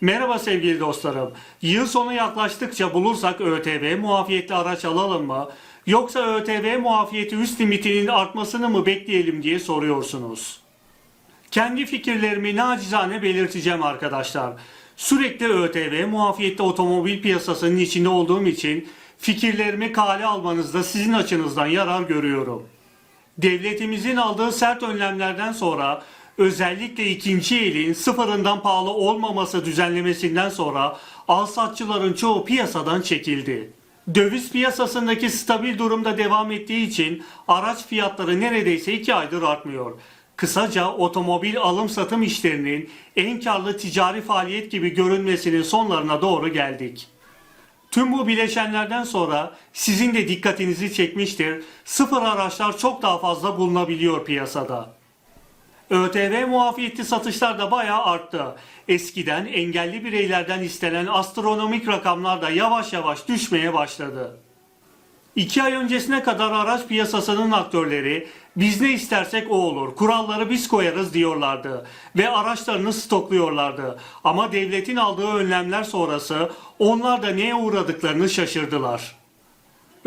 Merhaba sevgili dostlarım. Yıl sonu yaklaştıkça bulursak ÖTV muafiyetli araç alalım mı? Yoksa ÖTV muafiyeti üst limitinin artmasını mı bekleyelim diye soruyorsunuz. Kendi fikirlerimi nacizane belirteceğim arkadaşlar. Sürekli ÖTV muafiyetli otomobil piyasasının içinde olduğum için fikirlerimi kale almanızda sizin açınızdan yarar görüyorum. Devletimizin aldığı sert önlemlerden sonra özellikle ikinci elin sıfırından pahalı olmaması düzenlemesinden sonra alsatçıların çoğu piyasadan çekildi. Döviz piyasasındaki stabil durumda devam ettiği için araç fiyatları neredeyse 2 aydır artmıyor. Kısaca otomobil alım satım işlerinin en karlı ticari faaliyet gibi görünmesinin sonlarına doğru geldik. Tüm bu bileşenlerden sonra sizin de dikkatinizi çekmiştir. Sıfır araçlar çok daha fazla bulunabiliyor piyasada. ÖTV muafiyetli satışlar da bayağı arttı. Eskiden engelli bireylerden istenen astronomik rakamlar da yavaş yavaş düşmeye başladı. İki ay öncesine kadar araç piyasasının aktörleri biz ne istersek o olur, kuralları biz koyarız diyorlardı ve araçlarını stokluyorlardı. Ama devletin aldığı önlemler sonrası onlar da neye uğradıklarını şaşırdılar.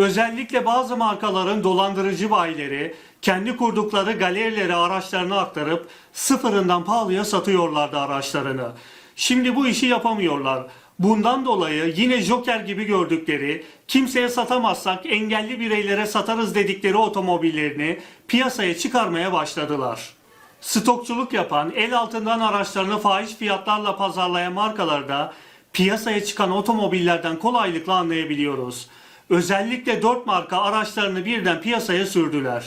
Özellikle bazı markaların dolandırıcı bayileri kendi kurdukları galerilere araçlarını aktarıp sıfırından pahalıya satıyorlardı araçlarını. Şimdi bu işi yapamıyorlar. Bundan dolayı yine Joker gibi gördükleri, kimseye satamazsak engelli bireylere satarız dedikleri otomobillerini piyasaya çıkarmaya başladılar. Stokçuluk yapan, el altından araçlarını fahiş fiyatlarla pazarlayan markalarda piyasaya çıkan otomobillerden kolaylıkla anlayabiliyoruz. Özellikle 4 marka araçlarını birden piyasaya sürdüler.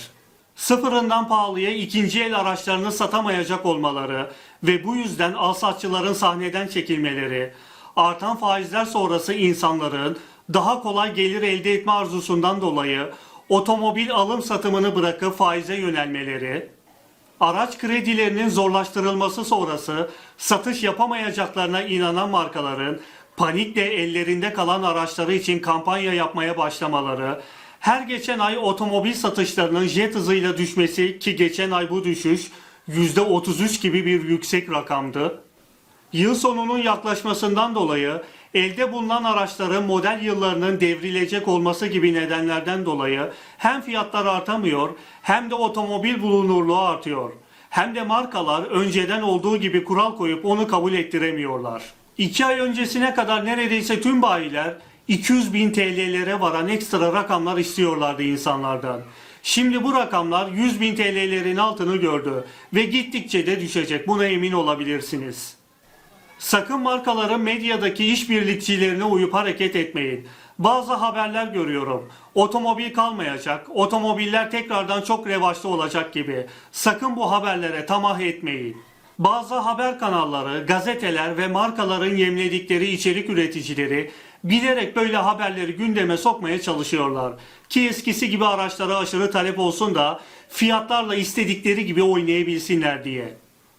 Sıfırından pahalıya ikinci el araçlarını satamayacak olmaları ve bu yüzden alsatçıların sahneden çekilmeleri, artan faizler sonrası insanların daha kolay gelir elde etme arzusundan dolayı otomobil alım satımını bırakıp faize yönelmeleri, araç kredilerinin zorlaştırılması sonrası satış yapamayacaklarına inanan markaların panikle ellerinde kalan araçları için kampanya yapmaya başlamaları, her geçen ay otomobil satışlarının jet hızıyla düşmesi ki geçen ay bu düşüş %33 gibi bir yüksek rakamdı. Yıl sonunun yaklaşmasından dolayı elde bulunan araçların model yıllarının devrilecek olması gibi nedenlerden dolayı hem fiyatlar artamıyor hem de otomobil bulunurluğu artıyor. Hem de markalar önceden olduğu gibi kural koyup onu kabul ettiremiyorlar. 2 ay öncesine kadar neredeyse tüm bayiler 200 bin TL'lere varan ekstra rakamlar istiyorlardı insanlardan. Şimdi bu rakamlar 100 bin TL'lerin altını gördü ve gittikçe de düşecek buna emin olabilirsiniz. Sakın markaların medyadaki işbirlikçilerine uyup hareket etmeyin. Bazı haberler görüyorum. Otomobil kalmayacak, otomobiller tekrardan çok revaçta olacak gibi. Sakın bu haberlere tamah etmeyin. Bazı haber kanalları, gazeteler ve markaların yemledikleri içerik üreticileri bilerek böyle haberleri gündeme sokmaya çalışıyorlar. Ki eskisi gibi araçlara aşırı talep olsun da fiyatlarla istedikleri gibi oynayabilsinler diye.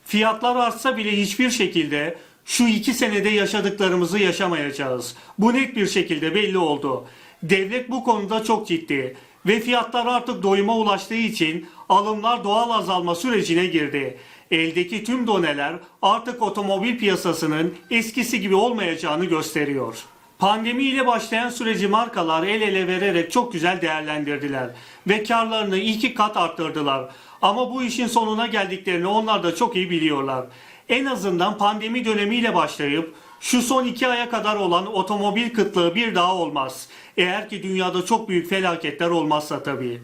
Fiyatlar artsa bile hiçbir şekilde şu iki senede yaşadıklarımızı yaşamayacağız. Bu net bir şekilde belli oldu. Devlet bu konuda çok ciddi ve fiyatlar artık doyuma ulaştığı için alımlar doğal azalma sürecine girdi. Eldeki tüm doneler artık otomobil piyasasının eskisi gibi olmayacağını gösteriyor. Pandemi ile başlayan süreci markalar el ele vererek çok güzel değerlendirdiler ve karlarını iki kat arttırdılar. Ama bu işin sonuna geldiklerini onlar da çok iyi biliyorlar. En azından pandemi dönemiyle başlayıp şu son iki aya kadar olan otomobil kıtlığı bir daha olmaz. Eğer ki dünyada çok büyük felaketler olmazsa tabii.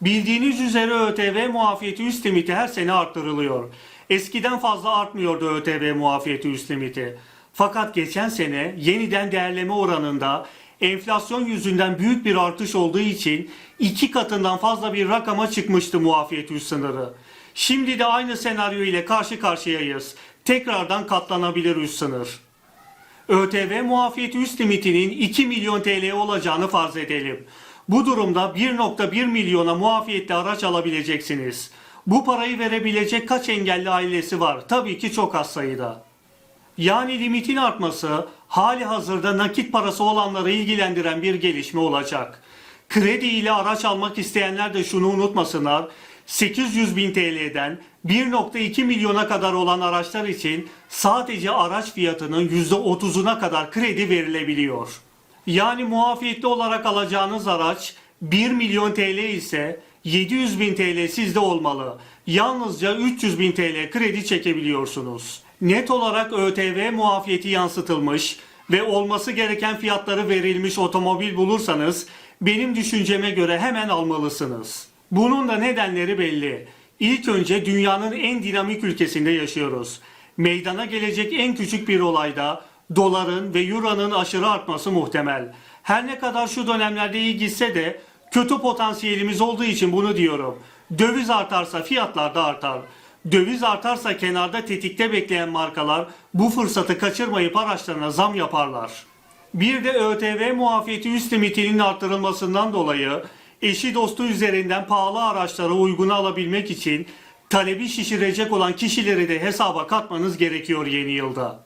Bildiğiniz üzere ÖTV muafiyeti üst limiti her sene arttırılıyor. Eskiden fazla artmıyordu ÖTV muafiyeti üst limiti. Fakat geçen sene yeniden değerleme oranında enflasyon yüzünden büyük bir artış olduğu için iki katından fazla bir rakama çıkmıştı muafiyet üst sınırı. Şimdi de aynı senaryo ile karşı karşıyayız. Tekrardan katlanabilir üst sınır. ÖTV muafiyeti üst limitinin 2 milyon TL olacağını farz edelim. Bu durumda 1.1 milyona muafiyetli araç alabileceksiniz. Bu parayı verebilecek kaç engelli ailesi var? Tabii ki çok az sayıda. Yani limitin artması hali hazırda nakit parası olanları ilgilendiren bir gelişme olacak. Kredi ile araç almak isteyenler de şunu unutmasınlar. 800 bin TL'den 1.2 milyona kadar olan araçlar için sadece araç fiyatının %30'una kadar kredi verilebiliyor. Yani muafiyetli olarak alacağınız araç 1 milyon TL ise 700 bin TL sizde olmalı. Yalnızca 300 bin TL kredi çekebiliyorsunuz. Net olarak ÖTV muafiyeti yansıtılmış ve olması gereken fiyatları verilmiş otomobil bulursanız benim düşünceme göre hemen almalısınız. Bunun da nedenleri belli. İlk önce dünyanın en dinamik ülkesinde yaşıyoruz. Meydana gelecek en küçük bir olayda doların ve euronun aşırı artması muhtemel. Her ne kadar şu dönemlerde iyi gitse de kötü potansiyelimiz olduğu için bunu diyorum. Döviz artarsa fiyatlar da artar. Döviz artarsa kenarda tetikte bekleyen markalar bu fırsatı kaçırmayıp araçlarına zam yaparlar. Bir de ÖTV muafiyeti üst limitinin arttırılmasından dolayı eşi dostu üzerinden pahalı araçları uyguna alabilmek için talebi şişirecek olan kişileri de hesaba katmanız gerekiyor yeni yılda.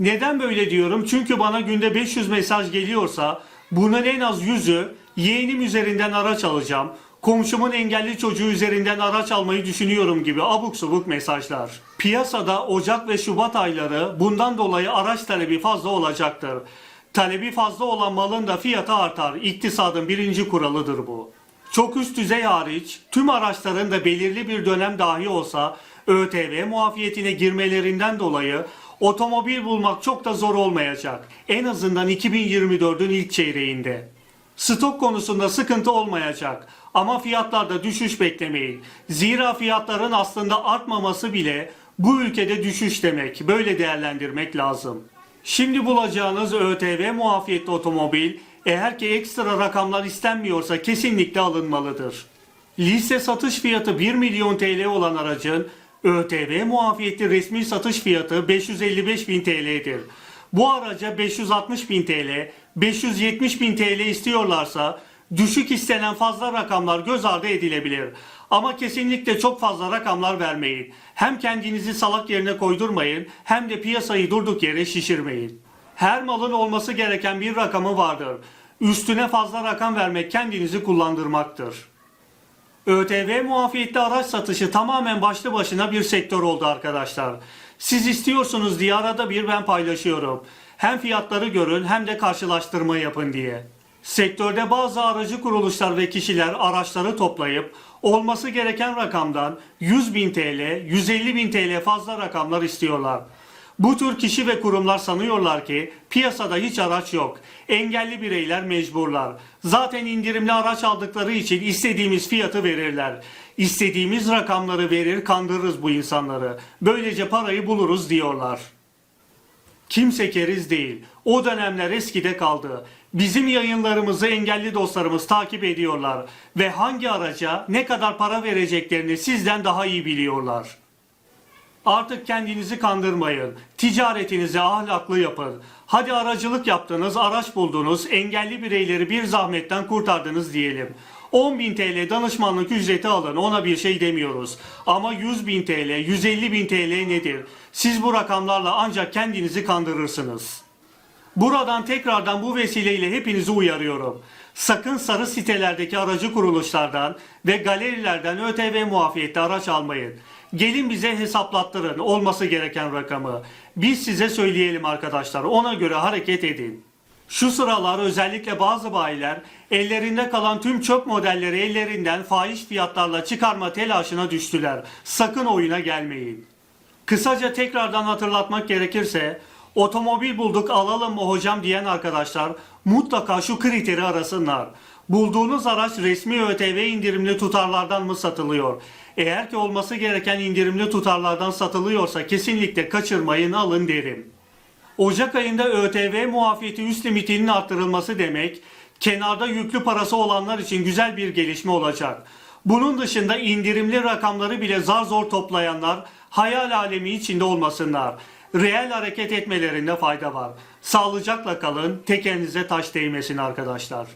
Neden böyle diyorum? Çünkü bana günde 500 mesaj geliyorsa bunun en az 100'ü yeğenim üzerinden araç alacağım, komşumun engelli çocuğu üzerinden araç almayı düşünüyorum gibi abuk subuk mesajlar. Piyasada Ocak ve Şubat ayları bundan dolayı araç talebi fazla olacaktır. Talebi fazla olan malın da fiyatı artar. İktisadın birinci kuralıdır bu. Çok üst düzey hariç tüm araçların da belirli bir dönem dahi olsa ÖTV muafiyetine girmelerinden dolayı otomobil bulmak çok da zor olmayacak. En azından 2024'ün ilk çeyreğinde. Stok konusunda sıkıntı olmayacak ama fiyatlarda düşüş beklemeyin. Zira fiyatların aslında artmaması bile bu ülkede düşüş demek. Böyle değerlendirmek lazım. Şimdi bulacağınız ÖTV muafiyetli otomobil eğer ki ekstra rakamlar istenmiyorsa kesinlikle alınmalıdır. Liste satış fiyatı 1 milyon TL olan aracın ÖTV muafiyetli resmi satış fiyatı 555 bin TL'dir. Bu araca 560 bin TL, 570 bin TL istiyorlarsa düşük istenen fazla rakamlar göz ardı edilebilir. Ama kesinlikle çok fazla rakamlar vermeyin. Hem kendinizi salak yerine koydurmayın hem de piyasayı durduk yere şişirmeyin. Her malın olması gereken bir rakamı vardır. Üstüne fazla rakam vermek kendinizi kullandırmaktır. ÖTV muafiyetli araç satışı tamamen başlı başına bir sektör oldu arkadaşlar. Siz istiyorsunuz diye arada bir ben paylaşıyorum. Hem fiyatları görün hem de karşılaştırma yapın diye. Sektörde bazı aracı kuruluşlar ve kişiler araçları toplayıp olması gereken rakamdan 100 bin TL, 150 bin TL fazla rakamlar istiyorlar. Bu tür kişi ve kurumlar sanıyorlar ki piyasada hiç araç yok. Engelli bireyler mecburlar. Zaten indirimli araç aldıkları için istediğimiz fiyatı verirler. İstediğimiz rakamları verir kandırırız bu insanları. Böylece parayı buluruz diyorlar. Kimse keriz değil. O dönemler eskide kaldı. Bizim yayınlarımızı engelli dostlarımız takip ediyorlar ve hangi araca ne kadar para vereceklerini sizden daha iyi biliyorlar. Artık kendinizi kandırmayın. Ticaretinizi ahlaklı yapın. Hadi aracılık yaptınız, araç buldunuz, engelli bireyleri bir zahmetten kurtardınız diyelim. 10.000 TL danışmanlık ücreti alın ona bir şey demiyoruz. Ama 100.000 TL, 150.000 TL nedir? Siz bu rakamlarla ancak kendinizi kandırırsınız. Buradan tekrardan bu vesileyle hepinizi uyarıyorum. Sakın sarı sitelerdeki aracı kuruluşlardan ve galerilerden ÖTV muafiyette araç almayın. Gelin bize hesaplattırın olması gereken rakamı. Biz size söyleyelim arkadaşlar ona göre hareket edin. Şu sıralar özellikle bazı bayiler ellerinde kalan tüm çöp modelleri ellerinden fahiş fiyatlarla çıkarma telaşına düştüler. Sakın oyuna gelmeyin. Kısaca tekrardan hatırlatmak gerekirse otomobil bulduk alalım mı hocam diyen arkadaşlar mutlaka şu kriteri arasınlar. Bulduğunuz araç resmi ÖTV indirimli tutarlardan mı satılıyor? Eğer ki olması gereken indirimli tutarlardan satılıyorsa kesinlikle kaçırmayın alın derim. Ocak ayında ÖTV muafiyeti üst limitinin arttırılması demek kenarda yüklü parası olanlar için güzel bir gelişme olacak. Bunun dışında indirimli rakamları bile zar zor toplayanlar hayal alemi içinde olmasınlar. Reel hareket etmelerinde fayda var. Sağlıcakla kalın, tekerinize taş değmesin arkadaşlar.